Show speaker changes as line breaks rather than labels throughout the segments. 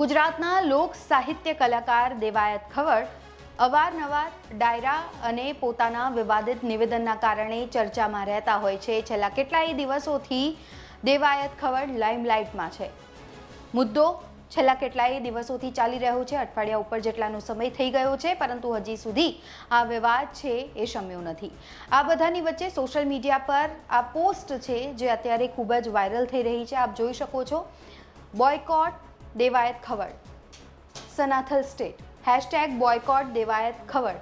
ગુજરાતના લોક સાહિત્ય કલાકાર દેવાયત ખવડ અવારનવાર ડાયરા અને પોતાના વિવાદિત નિવેદનના કારણે ચર્ચામાં રહેતા હોય છે. છેલ્લા કેટલાય દિવસોથી દેવાયત ખવડ લાઇમલાઇટમાં છે. મુદ્દો છેલ્લા કેટલાય દિવસોથી ચાલી રહ્યો છે. અઠવાડિયા ઉપર જેટલાનો સમય થઈ ગયો છે, પરંતુ હજી સુધી આ વિવાદ છે એ શમ્યો નથી. આ બધાની વચ્ચે સોશિયલ મીડિયા પર આ પોસ્ટ છે, જે અત્યારે ખૂબ જ વાયરલ થઈ રહી છે. આપ જોઈ શકો છો. Boycott Devayat Khavad Sanathal state. Hashtag boycott Devayat Khavad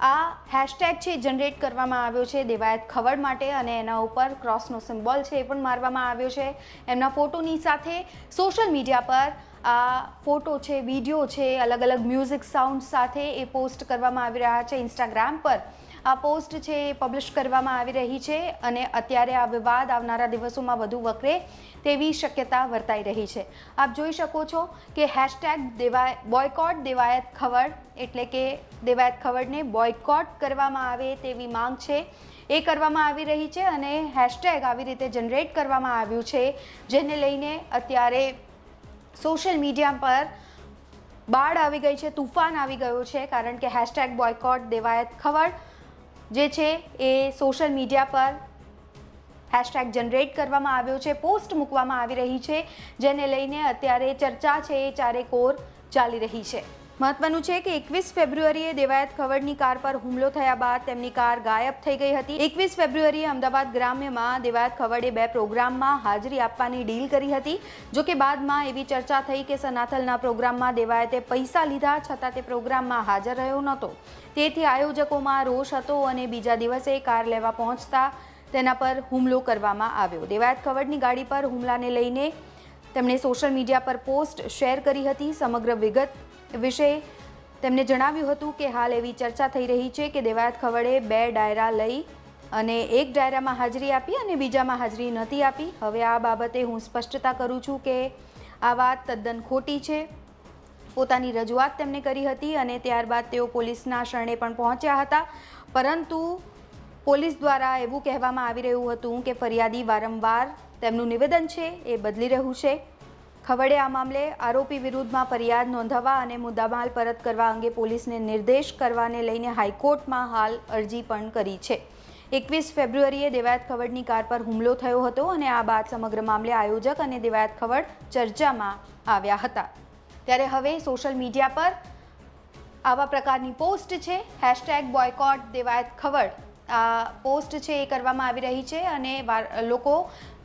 આ હેશટેગ છે જનરેટ કરવામાં આવ્યો છે દેવાયત ખવડ માટે અને એના ઉપર ક્રોસનો સિમ્બોલ છે એ પણ મારવામાં આવ્યો છે. એમના ફોટોની સાથે સોશિયલ મીડિયા પર આ ફોટો છે, વીડિયો છે અલગ અલગ મ્યુઝિક સાઉન્ડ સાથે એ પોસ્ટ કરવામાં આવી રહ્યા છે ઇન્સ્ટાગ્રામ પર. આ પોસ્ટ છે એ પબ્લિશ કરવામાં આવી રહી છે અને અત્યારે આ વિવાદ આવનારા દિવસોમાં વધુ વકરે તેવી શક્યતા વર્તાઈ રહી છે. આપ જોઈ શકો છો કે હેશટેગ દેવાય બોયકોટ દેવાયત ખવડ, એટલે કે દેવાયત ખવડને બોયકોટ કરવામાં આવે તેવી માંગ છે એ કરવામાં આવી રહી છે અને હેશટેગ આવી રીતે જનરેટ કરવામાં આવ્યું છે, જેને લઈને અત્યારે સોશિયલ મીડિયા પર બાળ આવી ગઈ છે, તુફાન આવી ગયો છે, કારણ કે હેશટેગ બોયકોટ દેવાયત ખવડ જે છે એ સોશિયલ મીડિયા પર હેશટેગ જનરેટ કરવામાં આવ્યો છે પોસ્ટ મૂકવામાં આવી રહી છે, જેને લઈને અત્યારે ચર્ચા છે એ ચારે કોર ચાલી રહી છે. મહત્વનું છે કે એકવીસ ફેબ્રુઆરીએ દેવાયત ખવડની કાર પર હુમલો થયા બાદ તેમની કાર ગાયબ થઈ ગઈ હતી. એકવીસ ફેબ્રુઆરીએ અમદાવાદ ગ્રામ્યમાં દેવાયત ખવડે બે પ્રોગ્રામમાં હાજરી આપવાની ડીલ કરી હતી. જો કે બાદમાં એવી ચર્ચા થઈ કે સનાથલના પ્રોગ્રામમાં દેવાયતે પૈસા લીધા છતાં તે પ્રોગ્રામમાં હાજર રહ્યો નહોતો. તેથી આયોજકોમાં રોષ હતો અને બીજા દિવસે કાર લેવા પહોંચતા તેના પર હુમલો કરવામાં આવ્યો. દેવાયત ખવડની ગાડી પર હુમલાને લઈને તેમણે સોશિયલ મીડિયા પર પોસ્ટ શેર કરી હતી. સમગ્ર વિગત વિશે તેમણે જણાવ્યું હતું કે હાલ એવી ચર્ચા થઈ રહી છે કે દેવાયત ખવડે બે ડાયરા લઈ અને એક ડાયરામાં હાજરી આપી અને બીજામાં હાજરી નથી આપી. હવે આ બાબતે હું સ્પષ્ટતા કરું છું કે આ વાત તદ્દન ખોટી છે. પોતાની રજૂઆત તેમણે કરી હતી અને ત્યારબાદ તેઓ પોલીસના શરણે પણ પહોંચ્યા હતા. પરંતુ પોલીસ દ્વારા એવું કહેવામાં આવી રહ્યું હતું કે ફરિયાદી વારંવાર તેમનું નિવેદન છે, એ બદલી રહ્યું છે. ખવડે આ મામલે આરોપી વિરુદ્ધમાં ફરિયાદ નોંધાવવા અને મુદ્દામાલ પરત કરવા અંગે પોલીસને નિર્દેશ કરવાને લઈને હાઈકોર્ટમાં હાલ અરજી પણ કરી છે. એકવીસ ફેબ્રુઆરીએ દેવાયત ખવડની કાર પર હુમલો થયો હતો અને આ બાદ સમગ્ર મામલે આયોજક અને દેવાયત ખવડ ચર્ચામાં આવ્યા હતા. ત્યારે હવે સોશિયલ મીડિયા પર આવા પ્રકારની પોસ્ટ છે. Hashtag boycott Devayat Khavad. Post છે એ કરવામાં આવી રહી છે અને લોકો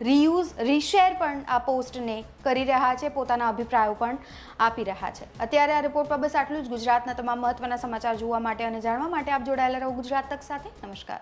રીયુઝ, રીશેર પણ આ પોસ્ટને કરી રહ્યા છે, પોતાના અભિપ્રાયો પણ આપી રહ્યા છે. અત્યારે આ રિપોર્ટ પર બસ આટલું જ. ગુજરાતના તમામ મહત્વના સમાચાર જોવા માટે અને જાણવા માટે આપ જોડાયેલા રહો ગુજરાત તક સાથે. નમસ્કાર.